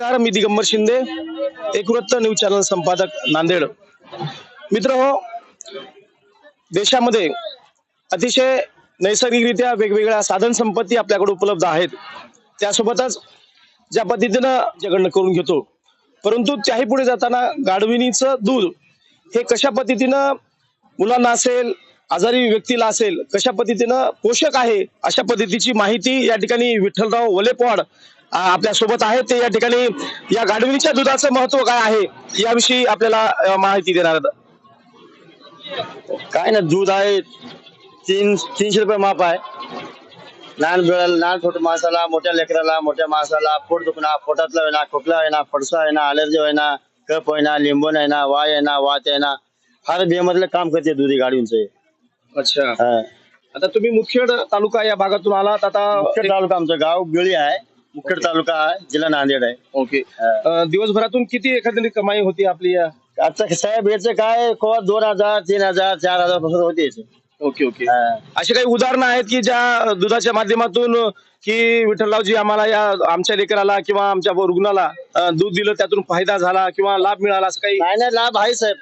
नमस्कार मी Digambar Shinde एकवृत्त news channel संपादक नांदेड. मित्र हो देशामध्ये अतिशय नैसर्गिकरित्या वेगवेगळ्या साधन संपत्ती आपल्याकडे उपलब्ध आहेत. त्यासोबतच ज्या पद्धतीनं जगणं करून घेतो परंतु त्याही पुढे जाताना गाढविणीचं दूध हे कशा पद्धतीनं मुलांना असेल आजारी व्यक्तीला असेल कशा पद्धतीनं पोषक आहे अशा पद्धतीची माहिती या ठिकाणी विठ्ठलराव वलेपवाड आपल्यासोबत आहेत. ते या ठिकाणी या गाढविणीच्या दुधाचं महत्त्व काय आहे याविषयी आपल्याला माहिती देणार काय ना दूध आहे. तीन तीनशे रुपये माप आहे. लहान बिळाला लहान छोट्या माणसाला मोठ्या लेकराला मोठ्या माणसाला पोट दुखणा पोटातला आहे ना खोकला आहे ना फडसा ना अलर्जी आहे ना कप आहे ना लिंबन आहे ना वाय ना वात आहे ना फार बेमधलं काम करते दुधी गाडींचे अच्छा. आता तुम्ही मुखेड तालुका या भागातून आलात आता मुखेड तालुका आमचं गाव बिळी आहे. मुखेड तालुका जिल्हा नांदेड आहे. ओके. अ, दिवसभरातून किती एखादी कमाई होती आपली या? आता साहेब याचं काय कोवा दोन हजार तीन हजार चार हजारपासून होते याचं. Okay okay. हा. अशी काही उदाहरणं आहेत की ज्या दुधाच्या माध्यमातून की विठ्ठलरावजी आम्हाला या आमच्या लेकराला किंवा आमच्या रुग्णाला अ, दूध दिलं त्यातून फायदा झाला किंवा लाभ मिळाला असं काही? नाही नाही लाभ आहे साहेब.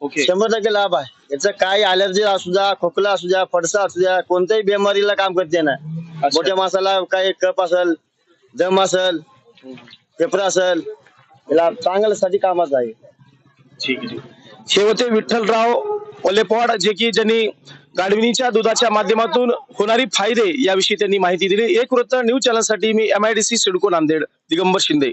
ओके. शंभर टक्के लाभ आहे. याचं काही अलर्जी असू द्या खोकला असू द्या फडसा असू द्या कोणत्याही बिमारीला काम करते ना. मोठ्या माणसाला काही कप असेल दम असेल पेपर असेल याला चांगल्यासाठी कामाचं आहे. ठीक आहे विठ्ठलराव ओलेपवाड जे की ज्यांनी गाढविणीच्या दुधाच्या माध्यमातून होणारी फायदे याविषयी त्यांनी माहिती दिली. एक वृत्त न्यूज चॅनलसाठी मी M I D C CIDCO Nanded Digambar Shinde.